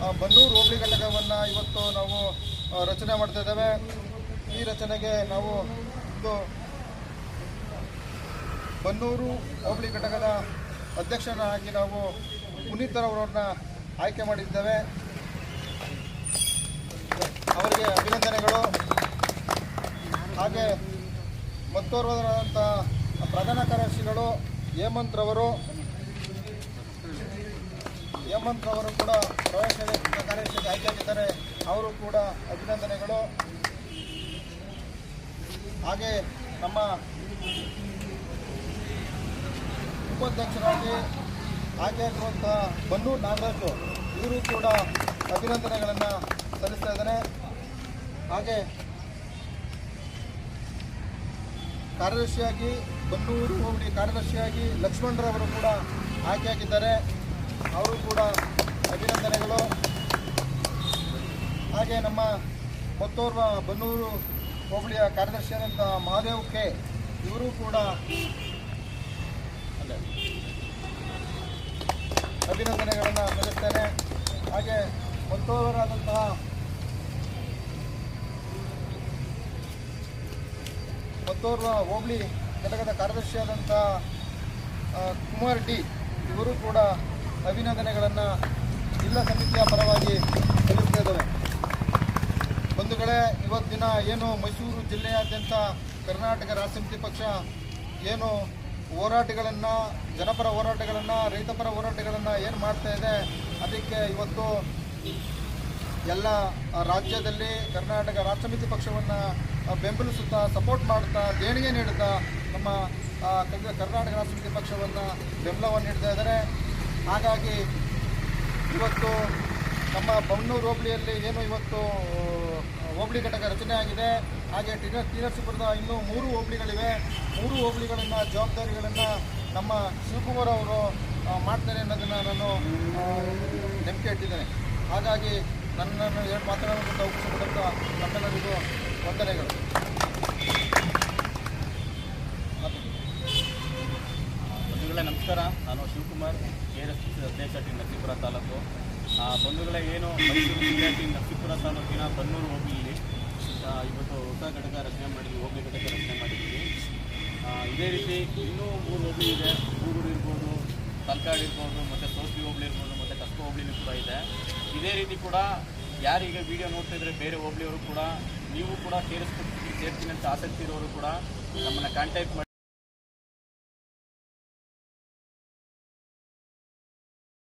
ಬನ್ನೂರು ಹೋಬಳಿ ಘಟಕವನ್ನು ಇವತ್ತು ನಾವು ರಚನೆ ಮಾಡ್ತಾ ಇದ್ದೇವೆ. ಈ ರಚನೆಗೆ ನಾವು ಒಂದು ಬನ್ನೂರು ಹೋಬಳಿ ಘಟಕದ ಅಧ್ಯಕ್ಷನಾಗಿ ನಾವು ಪುನೀತರವರನ್ನ ಆಯ್ಕೆ ಮಾಡಿದ್ದೇವೆ. ಅವರಿಗೆ ಅಭಿನಂದನೆಗಳು. ಹಾಗೆ ಮತ್ತೋರ್ವರಾದಂಥ ಪ್ರಧಾನ ಕಾರ್ಯದರ್ಶಿಗಳು ಹೇಮಂತ್ ರವರು ಹೇಮಂತ್ ಅವರು ಕೂಡ ಪ್ರವೇಶ ಕಾರ್ಯದರ್ಶಿಗೆ ಆಯ್ಕೆಯಾಗಿದ್ದಾರೆ. ಅವರು ಕೂಡ ಅಭಿನಂದನೆಗಳು. ಹಾಗೆ ನಮ್ಮ ಉಪಾಧ್ಯಕ್ಷರಾಗಿ ಆಯ್ಕೆಯಾಗಿರುವಂತಹ ಬನ್ನೂರು ನಾಗರಾಜು, ಇವರು ಕೂಡ ಅಭಿನಂದನೆಗಳನ್ನು ಸಲ್ಲಿಸ್ತಾ ಇದ್ದಾರೆ. ಹಾಗೆ ಕಾರ್ಯದರ್ಶಿಯಾಗಿ ಬನ್ನೂರು ಹೋಗಿ ಕಾರ್ಯದರ್ಶಿಯಾಗಿ ಲಕ್ಷ್ಮಣರವರು ಕೂಡ ಆಯ್ಕೆಯಾಗಿದ್ದಾರೆ. ಅವರು ಕೂಡ ಅಭಿನಂದನೆಗಳು. ಹಾಗೆ ನಮ್ಮ ಮತ್ತೋರ್ವ ಬನ್ನೂರು ಹೋಬಳಿಯ ಕಾರ್ಯದರ್ಶಿಯಾದಂಥ ಮಹಾದೇವ್ ಕೆ, ಇವರು ಕೂಡ ಅಭಿನಂದನೆಗಳನ್ನು ಸಲ್ಲಿಸ್ತೇನೆ. ಹಾಗೆ ಮತ್ತೋರ್ವರಾದಂತಹ ಮತ್ತೋರ್ವ ಹೋಬಳಿ ಘಟಕದ ಕಾರ್ಯದರ್ಶಿಯಾದಂಥ ಕುಮಾರ್ ಡಿ, ಇವರು ಕೂಡ ಅಭಿನಂದನೆಗಳನ್ನು ಜಿಲ್ಲಾ ಸಮಿತಿಯ ಪರವಾಗಿ ಸಲ್ಲಿಸ್ತಾ ಒಂದು ಬಂಧುಗಳೇ ಇವತ್ತಿನ ಏನು ಮೈಸೂರು ಜಿಲ್ಲೆಯಾದ್ಯಂತ ಕರ್ನಾಟಕ ರಾಜ್ಯ ಸಮಿತಿ ಪಕ್ಷ ಏನು ಹೋರಾಟಗಳನ್ನು, ಜನಪರ ಹೋರಾಟಗಳನ್ನು, ರೈತಪರ ಹೋರಾಟಗಳನ್ನು ಏನು ಮಾಡ್ತಾ ಇದೆ, ಅದಕ್ಕೆ ಇವತ್ತು ಎಲ್ಲ ರಾಜ್ಯದಲ್ಲಿ ಕರ್ನಾಟಕ ರಾಜ್ಯ ಸಮಿತಿ ಪಕ್ಷವನ್ನು ಬೆಂಬಲಿಸುತ್ತಾ ಸಪೋರ್ಟ್ ಮಾಡುತ್ತಾ, ದೇಣಿಗೆ ನೀಡುತ್ತಾ ನಮ್ಮ ಕರ್ನಾಟಕ ರಾಜ್ಯ ಸಮಿತಿ ಪಕ್ಷವನ್ನು ಬೆಂಬಲವನ್ನು ನೀಡ್ತಾ ಇದ್ದಾರೆ. ಹಾಗಾಗಿ ಇವತ್ತು ನಮ್ಮ ಬಣ್ಣೂರು ಹೋಬಳಿಯಲ್ಲಿ ಏನು ಇವತ್ತು ಹೋಬಳಿ ಘಟಕ ರಚನೆ ಆಗಿದೆ. ಹಾಗೆ ಟಿ ಟಿ ನರಸೀಪುರದ ಇನ್ನೂ ಮೂರು ಹೋಬಳಿಗಳಿವೆ. ಮೂರು ಹೋಬಳಿಗಳನ್ನು, ಜವಾಬ್ದಾರಿಗಳನ್ನು ನಮ್ಮ ಶಿವಕುಮಾರ್ ಅವರು ಮಾಡ್ತಾರೆ ಅನ್ನೋದನ್ನು ನಾನು ನಂಬಿಕೆ ಇಟ್ಟಿದ್ದೇನೆ ಹಾಗಾಗಿ ನನ್ನನ್ನು ಏನು ಮಾತನಾಡುವಂಥ ಅವಕಾಶ ಕೊಟ್ಟಂಥ ನಮ್ಮೆಲ್ಲರಿಗೂ ವಂದನೆಗಳು. ಬಂಧುಗಳೇ ನಮಸ್ಕಾರ. ನಾನು ಶಿವಕುಮಾರ್ ಕೆ ಆರ್ ಎಸ್ ಅಧ್ಯಕ್ಷ ಟಿ ನರಸೀಪುರ ತಾಲೂಕು. ಬಂಧುಗಳೇ, ಏನು, ಮೈಸೂರು ಜಿಲ್ಲೆ ಟಿ ನರಸೀಪುರ ತಾಲೂಕಿನ ಬನ್ನೂರು ಹೋಬಳಿಯಲ್ಲಿ ಇವತ್ತು ಹೊಸ ಘಟಕ ರಚನೆ ಮಾಡಿದ್ವಿ, ಹೋಬಳಿ ಘಟಕ ರಚನೆ ಮಾಡಿದ್ದೀವಿ ಇದೇ ರೀತಿ ಇನ್ನೂ ಮೂರು ಹೋಬಳಿ ಇದೆ. ಗೂಡೂರು ಇರ್ಬೋದು, ತಲಕಾಡು ಇರ್ಬೋದು, ಮತ್ತು ಸೋಸಿ ಹೋಬಳಿ ಇರ್ಬೋದು, ಮತ್ತು ಕಸ್ಕ ಹೋಬಳಿನೂ ಕೂಡ ಇದೆ. ಇದೇ ರೀತಿ ಕೂಡ ಯಾರೀಗ ವಿಡಿಯೋ ನೋಡ್ತಾ ಇದ್ದರೆ ಬೇರೆ ಹೋಬಳಿಯವರು ಕೂಡ, ನೀವು ಕೂಡ ಸೇರಿಸ್ಕೊಂಡು ಸೇರ್ತೀನಿ ಅಂತ ಆಸಕ್ತಿ ಇರೋರು ಕೂಡ ನಮ್ಮನ್ನು ಕಾಂಟ್ಯಾಕ್ಟ್ ಮಾಡಿ.